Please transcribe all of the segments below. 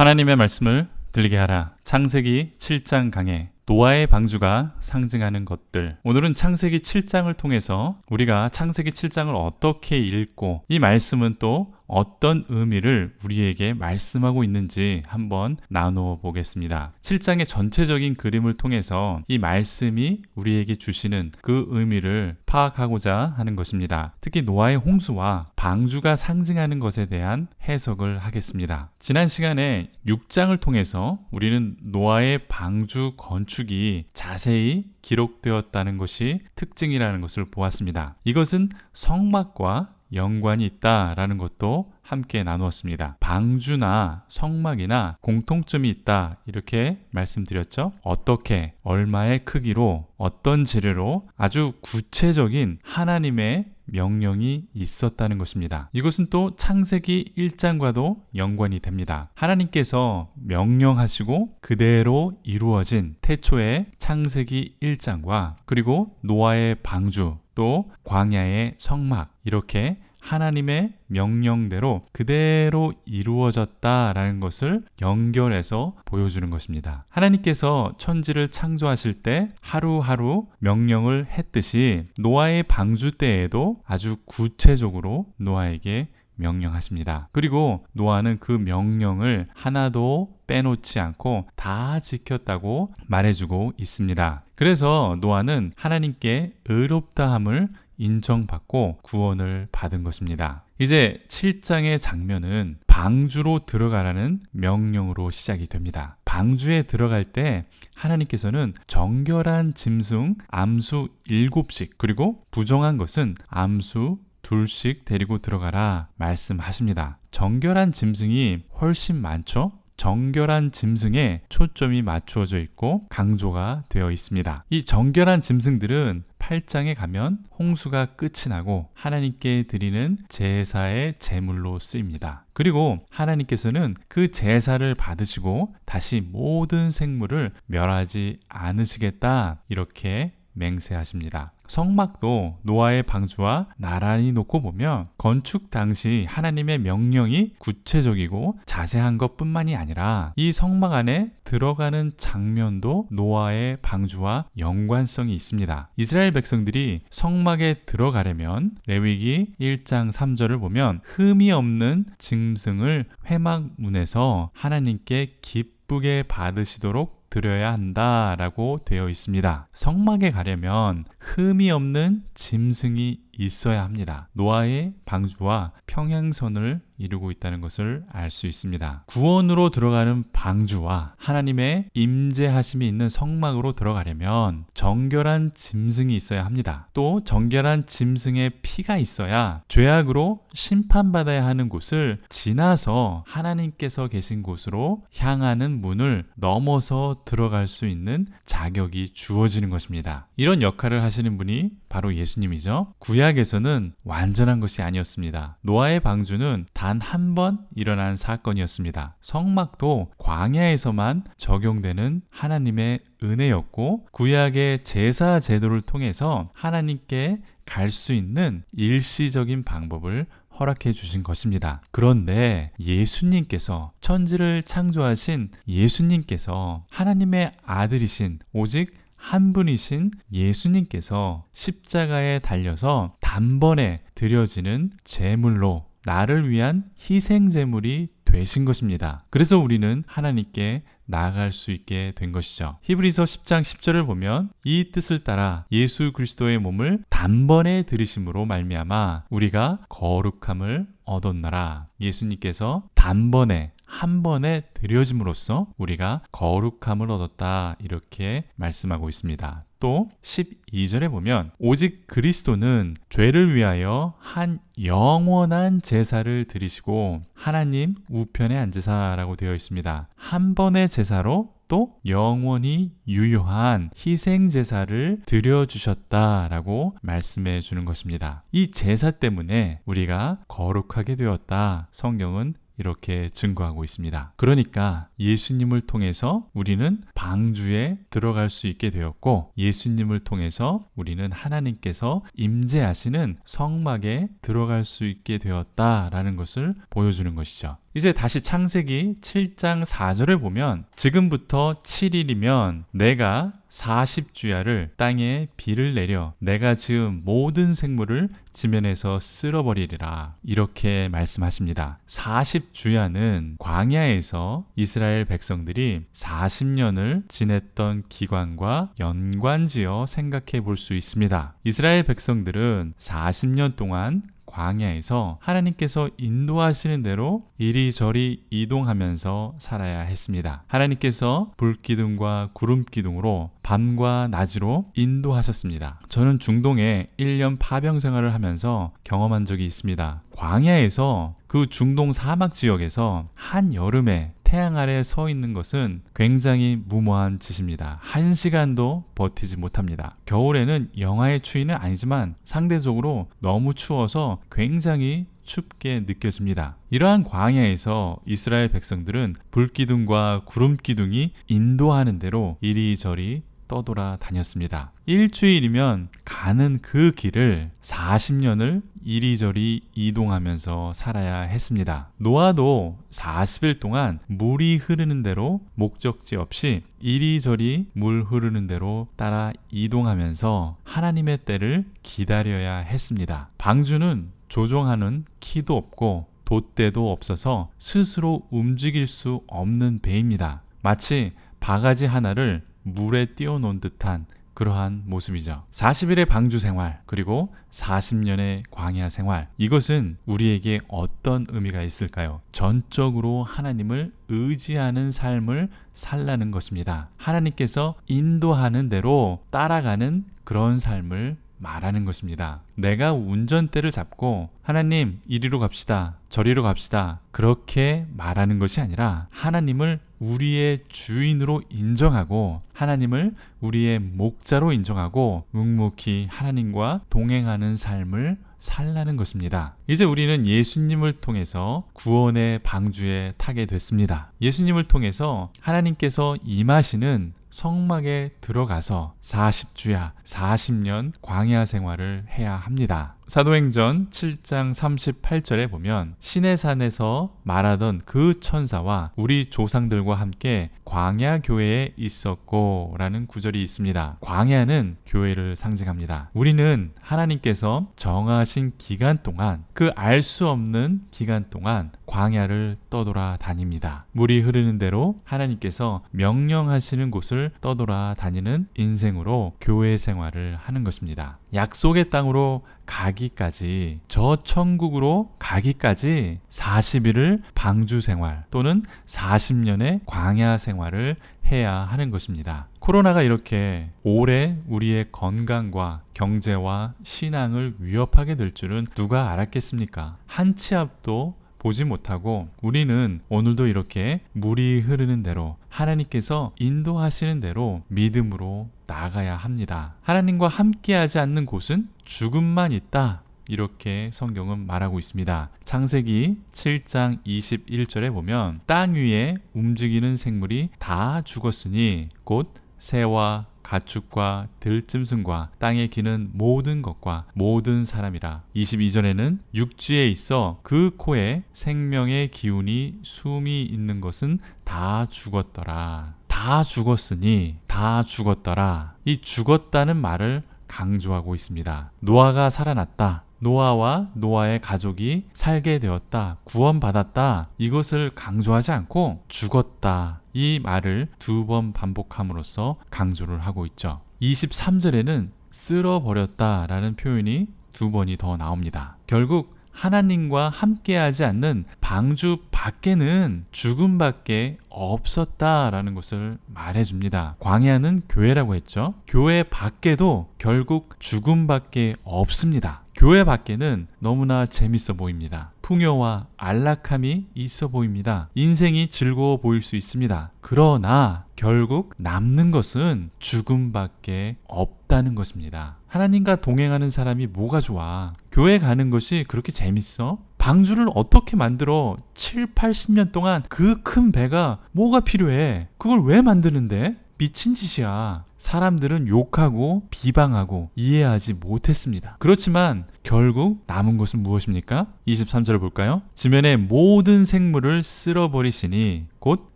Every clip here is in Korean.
하나님의 말씀을 들리게 하라. 창세기 7장 강해. 노아의 방주가 상징하는 것들. 오늘은 창세기 7장을 통해서 우리가 창세기 7장을 어떻게 읽고 이 말씀은 또 어떤 의미를 우리에게 말씀하고 있는지 한번 나누어 보겠습니다. 7장의 전체적인 그림을 통해서 이 말씀이 우리에게 주시는 그 의미를 파악하고자 하는 것입니다. 특히 노아의 홍수와 방주가 상징하는 것에 대한 해석을 하겠습니다. 지난 시간에 6장을 통해서 우리는 노아의 방주 건축이 자세히 기록되었다는 것이 특징이라는 것을 보았습니다. 이것은 성막과 연관이 있다라는 것도 함께 나누었습니다. 방주나 성막이나 공통점이 있다 이렇게 말씀드렸죠. 어떻게 얼마의 크기로 어떤 재료로 아주 구체적인 하나님의 명령이 있었다는 것입니다. 이것은 또 창세기 1장과도 연관이 됩니다. 하나님께서 명령하시고 그대로 이루어진 태초의 창세기 1장과 그리고 노아의 방주 또 광야의 성막 이렇게 하나님의 명령대로 그대로 이루어졌다라는 것을 연결해서 보여주는 것입니다. 하나님께서 천지를 창조하실 때 하루하루 명령을 했듯이 노아의 방주 때에도 아주 구체적으로 노아에게 명령하십니다. 그리고 노아는 그 명령을 하나도 빼놓지 않고 다 지켰다고 말해주고 있습니다. 그래서 노아는 하나님께 의롭다함을 인정받고 구원을 받은 것입니다. 이제 7장의 장면은 방주로 들어가라는 명령으로 시작이 됩니다. 방주에 들어갈 때 하나님께서는 정결한 짐승 암수 7씩 그리고 부정한 것은 암수 둘씩 데리고 들어가라 말씀하십니다. 정결한 짐승이 훨씬 많죠? 정결한 짐승에 초점이 맞추어져 있고 강조가 되어 있습니다. 이 정결한 짐승들은 8장에 가면 홍수가 끝이 나고 하나님께 드리는 제사의 제물로 쓰입니다. 그리고 하나님께서는 그 제사를 받으시고 다시 모든 생물을 멸하지 않으시겠다 이렇게 맹세하십니다. 성막도 노아의 방주와 나란히 놓고 보면 건축 당시 하나님의 명령이 구체적이고 자세한 것 뿐만이 아니라 이 성막 안에 들어가는 장면도 노아의 방주와 연관성이 있습니다. 이스라엘 백성들이 성막에 들어가려면 레위기 1장 3절을 보면 흠이 없는 짐승을 회막문에서 하나님께 기쁘게 받으시도록 드려야 한다라고 되어 있습니다. 성막에 가려면 흠이 없는 짐승이 있어야 합니다. 노아의 방주와 평행선을 이루고 있다는 것을 알 수 있습니다. 구원으로 들어가는 방주와 하나님의 임재하심이 있는 성막으로 들어가려면 정결한 짐승이 있어야 합니다. 또 정결한 짐승의 피가 있어야 죄악으로 심판받아야 하는 곳을 지나서 하나님께서 계신 곳으로 향하는 문을 넘어서 들어갈 수 있는 자격이 주어지는 것입니다. 이런 역할을 하시는 분이 바로 예수님이죠. 구약에서는 완전한 것이 아니었습니다. 노아의 방주는 단 한 번 일어난 사건이었습니다. 성막도 광야에서만 적용되는 하나님의 은혜였고 구약의 제사 제도를 통해서 하나님께 갈 수 있는 일시적인 방법을 허락해 주신 것입니다. 그런데 예수님께서 천지를 창조하신 예수님께서 하나님의 아들이신 오직 한 분이신 예수님께서 십자가에 달려서 단번에 드려지는 제물로 나를 위한 희생 제물이 되신 것입니다. 그래서 우리는 하나님께 나아갈 수 있게 된 것이죠. 히브리서 10장 10절을 보면 이 뜻을 따라 예수 그리스도의 몸을 단번에 들이심으로 말미암아 우리가 거룩함을 얻었나라. 예수님께서 단번에 한 번에 드려짐으로써 우리가 거룩함을 얻었다 이렇게 말씀하고 있습니다. 또 12절에 보면 오직 그리스도는 죄를 위하여 한 영원한 제사를 드리시고 하나님 우편에 앉으사라고 되어 있습니다. 한 번의 제사로 또 영원히 유효한 희생 제사를 드려 주셨다라고 말씀해 주는 것입니다. 이 제사 때문에 우리가 거룩하게 되었다. 성경은 이렇게 증거하고 있습니다. 그러니까 예수님을 통해서 우리는 방주에 들어갈 수 있게 되었고 예수님을 통해서 우리는 하나님께서 임재하시는 성막에 들어갈 수 있게 되었다라는 것을 보여주는 것이죠. 이제 다시 창세기 7장 4절을 보면 지금부터 7일이면 내가 40주야를 땅에 비를 내려 내가 지은 모든 생물을 지면에서 쓸어버리리라 이렇게 말씀하십니다. 40주야는 광야에서 이스라엘 백성들이 40년을 지냈던 기간과 연관지어 생각해 볼 수 있습니다. 이스라엘 백성들은 40년 동안 광야에서 하나님께서 인도하시는 대로 이리저리 이동하면서 살아야 했습니다. 하나님께서 불기둥과 구름기둥으로 밤과 낮으로 인도하셨습니다. 저는 중동에 1년 파병 생활을 하면서 경험한 적이 있습니다. 광야에서 그 중동 사막 지역에서 한 여름에 태양 아래 서 있는 것은 굉장히 무모한 짓입니다. 한 시간도 버티지 못합니다. 겨울에는 영하의 추위는 아니지만 상대적으로 너무 추워서 굉장히 춥게 느껴집니다. 이러한 광야에서 이스라엘 백성들은 불기둥과 구름기둥이 인도하는 대로 이리저리 떠돌아 다녔습니다. 일주일이면 가는 그 길을 40년을 이리저리 이동하면서 살아야 했습니다. 노아도 40일 동안 물이 흐르는 대로 목적지 없이 이리저리 물 흐르는 대로 따라 이동하면서 하나님의 때를 기다려야 했습니다. 방주는 조종하는 키도 없고 돛대도 없어서 스스로 움직일 수 없는 배입니다. 마치 바가지 하나를 물에 띄워놓은 듯한 그러한 모습이죠. 40일의 방주 생활, 그리고 40년의 광야 생활. 이것은 우리에게 어떤 의미가 있을까요? 전적으로 하나님을 의지하는 삶을 살라는 것입니다. 하나님께서 인도하는 대로 따라가는 그런 삶을 말하는 것입니다. 내가 운전대를 잡고 하나님 이리로 갑시다. 저리로 갑시다. 그렇게 말하는 것이 아니라 하나님을 우리의 주인으로 인정하고 하나님을 우리의 목자로 인정하고 묵묵히 하나님과 동행하는 삶을 살라는 것입니다. 이제 우리는 예수님을 통해서 구원의 방주에 타게 됐습니다. 예수님을 통해서 하나님께서 임하시는 성막에 들어가서 40주야, 40년 광야 생활을 해야 합니다. 사도행전 7장 38절에 보면 신의 산에서 말하던 그 천사와 우리 조상들과 함께 광야 교회에 있었고 라는 구절이 있습니다. 광야는 교회를 상징합니다. 우리는 하나님께서 정하신 기간 동안 그 알 수 없는 기간 동안 광야를 떠돌아 다닙니다. 물이 흐르는 대로 하나님께서 명령하시는 곳을 떠돌아 다니는 인생으로 교회 생활을 하는 것입니다. 약속의 땅으로 가기까지 저 천국으로 가기까지 40일을 방주 생활 또는 40년의 광야 생활을 해야 하는 것입니다. 코로나가 이렇게 오래 우리의 건강과 경제와 신앙을 위협하게 될 줄은 누가 알았겠습니까? 한 치 앞도 보지 못하고 우리는 오늘도 이렇게 물이 흐르는 대로 하나님께서 인도하시는 대로 믿음으로 나아가야 합니다. 하나님과 함께하지 않는 곳은 죽음만 있다. 이렇게 성경은 말하고 있습니다. 창세기 7장 21절에 보면 땅 위에 움직이는 생물이 다 죽었으니 곧 새와 가축과 들짐승과 땅에 기는 모든 것과 모든 사람이라. 22절에는 육지에 있어 그 코에 생명의 기운이 숨이 있는 것은 다 죽었더라. 다 죽었으니 다 죽었더라. 이 죽었다는 말을 강조하고 있습니다. 노아가 살아났다. 노아와 노아의 가족이 살게 되었다. 구원받았다. 이것을 강조하지 않고 죽었다. 이 말을 두 번 반복함으로써 강조를 하고 있죠. 23절에는 쓸어버렸다 라는 표현이 두 번이 더 나옵니다. 결국 하나님과 함께하지 않는 방주 밖에는 죽음밖에 없었다라는 것을 말해줍니다. 광야는 교회라고 했죠. 교회 밖에도 결국 죽음밖에 없습니다. 교회 밖에는 너무나 재밌어 보입니다. 풍요와 안락함이 있어 보입니다. 인생이 즐거워 보일 수 있습니다. 그러나 결국 남는 것은 죽음밖에 없다는 것입니다. 하나님과 동행하는 사람이 뭐가 좋아? 교회 가는 것이 그렇게 재밌어? 방주를 어떻게 만들어 7, 80년 동안 그 큰 배가 뭐가 필요해? 그걸 왜 만드는데? 미친 짓이야. 사람들은 욕하고 비방하고 이해하지 못했습니다. 그렇지만 결국 남은 것은 무엇입니까? 23절을 볼까요? 지면의 모든 생물을 쓸어버리시니 곧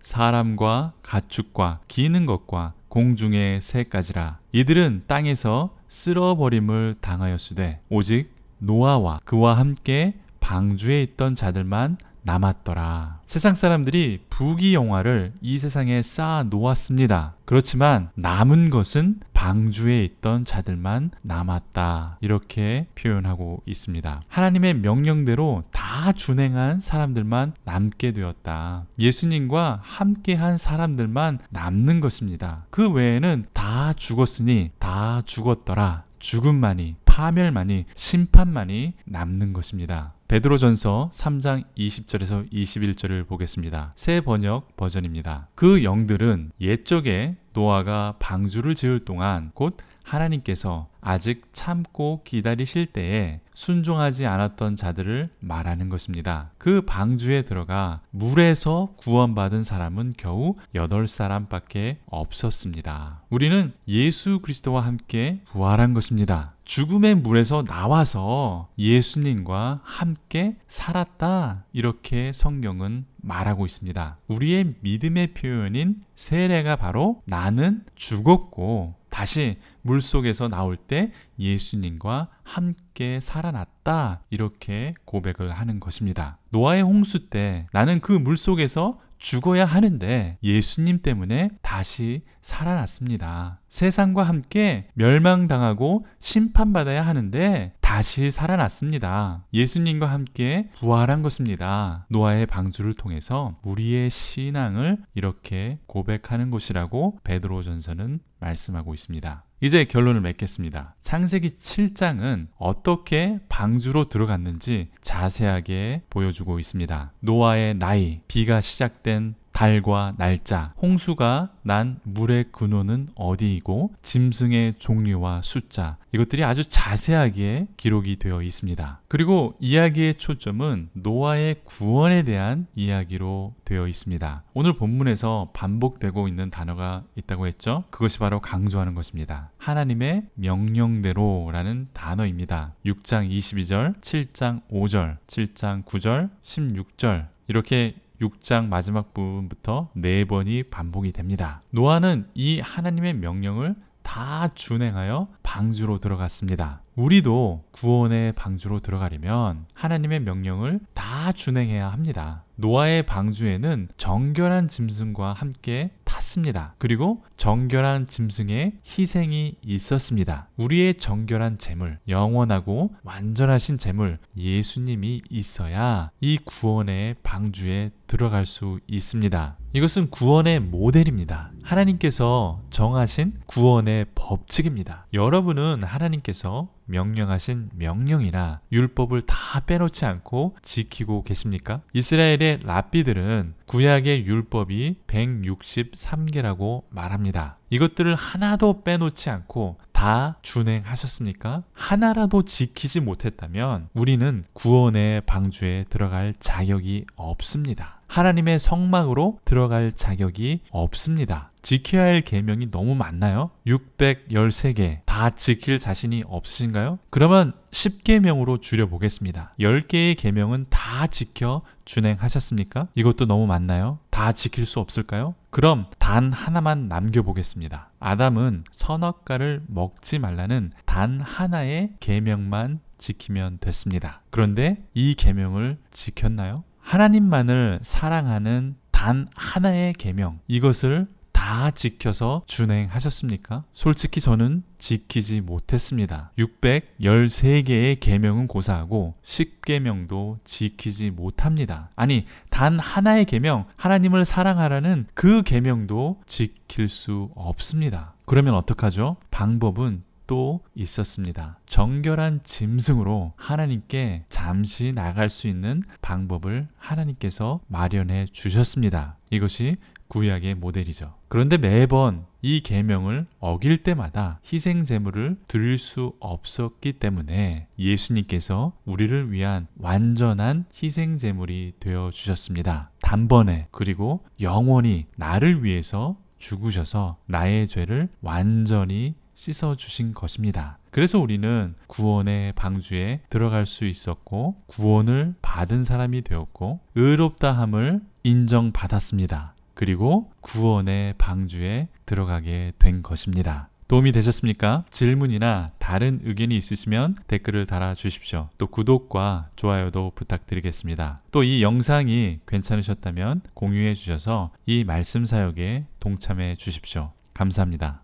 사람과 가축과 기는 것과 공중의 새까지라. 이들은 땅에서 쓸어버림을 당하였으되 오직 노아와 그와 함께 방주에 있던 자들만 남았더라. 세상 사람들이 부귀 영화를 이 세상에 쌓아 놓았습니다. 그렇지만 남은 것은 방주에 있던 자들만 남았다. 이렇게 표현하고 있습니다. 하나님의 명령대로 다 준행한 사람들만 남게 되었다. 예수님과 함께한 사람들만 남는 것입니다. 그 외에는 다 죽었으니 다 죽었더라. 죽음만이 파멸만이 심판만이 남는 것입니다. 베드로전서 3장 20절에서 21절을 보겠습니다. 새 번역 버전입니다. 그 영들은 옛적에 노아가 방주를 지을 동안 곧 하나님께서 아직 참고 기다리실 때에 순종하지 않았던 자들을 말하는 것입니다. 그 방주에 들어가 물에서 구원받은 사람은 겨우 8사람밖에 없었습니다. 우리는 예수 그리스도와 함께 부활한 것입니다. 죽음의 물에서 나와서 예수님과 함께 살았다. 이렇게 성경은 말하고 있습니다. 우리의 믿음의 표현인 세례가 바로 나는 죽었고 다시 물 속에서 나올 때 예수님과 함께 살아났다. 이렇게 고백을 하는 것입니다. 노아의 홍수 때 나는 그 물 속에서 죽어야 하는데 예수님 때문에 다시 살아났습니다. 세상과 함께 멸망당하고 심판받아야 하는데 다시 살아났습니다. 예수님과 함께 부활한 것입니다. 노아의 방주를 통해서 우리의 신앙을 이렇게 고백하는 것이라고 베드로전서는 말씀하고 있습니다. 이제 결론을 맺겠습니다. 창세기 7장은 어떻게 방주로 들어갔는지 자세하게 보여주고 있습니다. 노아의 나이, 비가 시작된 달과 날짜, 홍수가 난 물의 근원은 어디이고 짐승의 종류와 숫자 이것들이 아주 자세하게 기록이 되어 있습니다. 그리고 이야기의 초점은 노아의 구원에 대한 이야기로 되어 있습니다. 오늘 본문에서 반복되고 있는 단어가 있다고 했죠. 그것이 바로 강조하는 것입니다. 하나님의 명령대로라는 단어입니다. 6장 22절, 7장 5절, 7장 9절, 16절 이렇게 6장 마지막 부분부터 네 번이 반복이 됩니다. 노아는 이 하나님의 명령을 다 준행하여 방주로 들어갔습니다. 우리도 구원의 방주로 들어가려면 하나님의 명령을 다 준행해야 합니다. 노아의 방주에는 정결한 짐승과 함께 탔습니다. 그리고 정결한 짐승의 희생이 있었습니다. 우리의 정결한 재물, 영원하고 완전하신 재물, 예수님이 있어야 이 구원의 방주에 들어갈 수 있습니다. 이것은 구원의 모델입니다. 하나님께서 정하신 구원의 법칙입니다. 여러분은 하나님께서 명령하신 명령이나 율법을 다 빼놓지 않고 지키고 계십니까? 이스라엘의 랍비들은 구약의 율법이 163개라고 말합니다. 이것들을 하나도 빼놓지 않고 다 준행하셨습니까? 하나라도 지키지 못했다면 우리는 구원의 방주에 들어갈 자격이 없습니다. 하나님의 성막으로 들어갈 자격이 없습니다. 지켜야 할 계명이 너무 많나요? 613개 다 지킬 자신이 없으신가요? 그러면 10계명으로 줄여 보겠습니다. 10개의 계명은 다 지켜 준행하셨습니까? 이것도 너무 많나요? 다 지킬 수 없을까요? 그럼 단 하나만 남겨 보겠습니다. 아담은 선악과를 먹지 말라는 단 하나의 계명만 지키면 됐습니다. 그런데 이 계명을 지켰나요? 하나님만을 사랑하는 단 하나의 계명 이것을 다 지켜서 준행하셨습니까? 솔직히 저는 지키지 못했습니다. 613개의 계명은 고사하고 10계명도 지키지 못합니다. 아니, 단 하나의 계명, 하나님을 사랑하라는 그 계명도 지킬 수 없습니다. 그러면 어떡하죠? 방법은 또 있었습니다. 정결한 짐승으로 하나님께 잠시 나갈 수 있는 방법을 하나님께서 마련해 주셨습니다. 이것이 구약의 모델이죠. 그런데 매번 이 계명을 어길 때마다 희생 제물을 드릴 수 없었기 때문에 예수님께서 우리를 위한 완전한 희생 제물이 되어 주셨습니다. 단번에 그리고 영원히 나를 위해서 죽으셔서 나의 죄를 완전히 씻어 주신 것입니다. 그래서 우리는 구원의 방주에 들어갈 수 있었고 구원을 받은 사람이 되었고 의롭다함을 인정받았습니다. 그리고 구원의 방주에 들어가게 된 것입니다. 도움이 되셨습니까? 질문이나 다른 의견이 있으시면 댓글을 달아 주십시오. 또 구독과 좋아요도 부탁드리겠습니다. 또 이 영상이 괜찮으셨다면 공유해 주셔서 이 말씀 사역에 동참해 주십시오. 감사합니다.